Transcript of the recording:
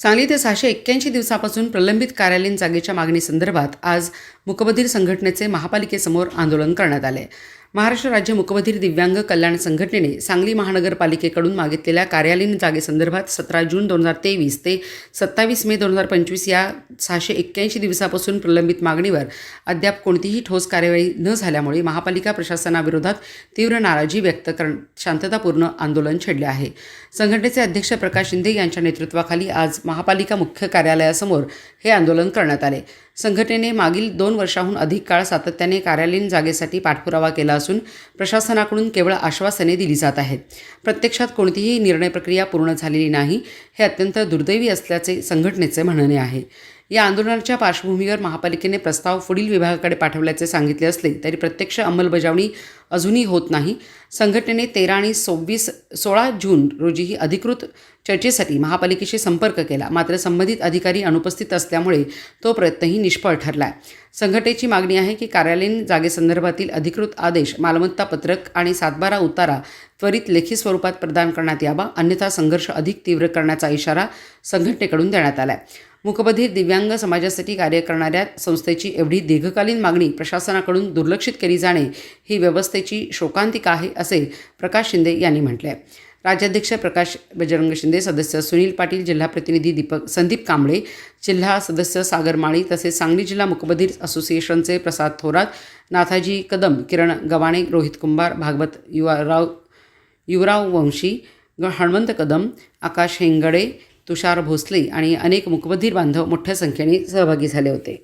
सांगली ते सहाशे एक्क्याऐंशी दिवसापासून प्रलंबित कार्यालयीन जागेच्या मागणीसंदर्भात आज मुकबधीर संघटनेचे महापालिकेसमोर आंदोलन करण्यात आले. महाराष्ट्र राज्य मुकबधीर दिव्यांग कल्याण संघटनेने सांगली महानगरपालिकेकडून मागितलेल्या कार्यालयीन जागेसंदर्भात सतरा जून दोन हजार तेवीस ते सत्तावीस मे दोन हजार पंचवीस या सहाशे एक्क्याऐंशी दिवसापासून प्रलंबित मागणीवर अद्याप कोणतीही ठोस कार्यवाही न झाल्यामुळे महापालिका प्रशासनाविरोधात तीव्र नाराजी व्यक्त कर शांततापूर्ण आंदोलन छेडले आहे. संघटनेचे अध्यक्ष प्रकाश शिंदे यांच्या नेतृत्वाखाली आज महापालिका मुख्य कार्यालयासमोर हे आंदोलन करण्यात आले. संघटनेने मागील दोन वर्षाहून अधिक काळ सातत्याने कार्यालयीन जागेसाठी पाठपुरावा केला असून प्रशासनाकडून केवळ आश्वासने दिली जात आहेत. प्रत्यक्षात कोणतीही निर्णय प्रक्रिया पूर्ण झालेली नाही हे अत्यंत दुर्दैवी असल्याचे संघटनेचे म्हणणे आहे. या आंदोलनाच्या पार्श्वभूमीवर महापालिकेने प्रस्ताव पुढील विभागाकडे पाठवल्याचे सांगितले असले तरी प्रत्यक्ष अंमलबजावणी अजूनही होत नाही. संघटनेने तेरा आणि सव्वीस सोळा जून रोजीही अधिकृत चर्चेसाठी महापालिकेशी संपर्क केला. मात्र संबंधित अधिकारी अनुपस्थित असल्यामुळे तो प्रयत्नही निष्फळ ठरला आहे संघटनेची मागणी आहे की कार्यालयीन जागेसंदर्भातील अधिकृत आदेश मालमत्ता पत्रक आणि सातबारा उतारा त्वरित लेखी स्वरूपात प्रदान करण्यात यावा. अन्यथा संघर्ष अधिक तीव्र करण्याचा इशारा संघटनेकडून देण्यात आला आहे मुकबधीर दिव्यांग समाजासाठी कार्य करणाऱ्या संस्थेची एवढी दीर्घकालीन मागणी प्रशासनाकडून दुर्लक्षित केली जाणे ही व्यवस्थेची शोकांतिका आहे असे प्रकाश शिंदे यांनी म्हटले आहे राज्याध्यक्ष प्रकाश बजरंग शिंदे सदस्य सुनील पाटील जिल्हा प्रतिनिधी दीपक संदीप कांबळे जिल्हा सदस्य सागर माळी तसेच सांगली जिल्हा मुकबधीर असोसिएशनचे प्रसाद थोरात नाथाजी कदम किरण गवाणे रोहित कुंभार भागवत युवाराव युवराव वंशी ग हणवंत कदम आकाश हेंगडे तुषार भोसले आणि अनेक मुकबधीर बांधव मोठ्या संख्येने सहभागी झाले होते.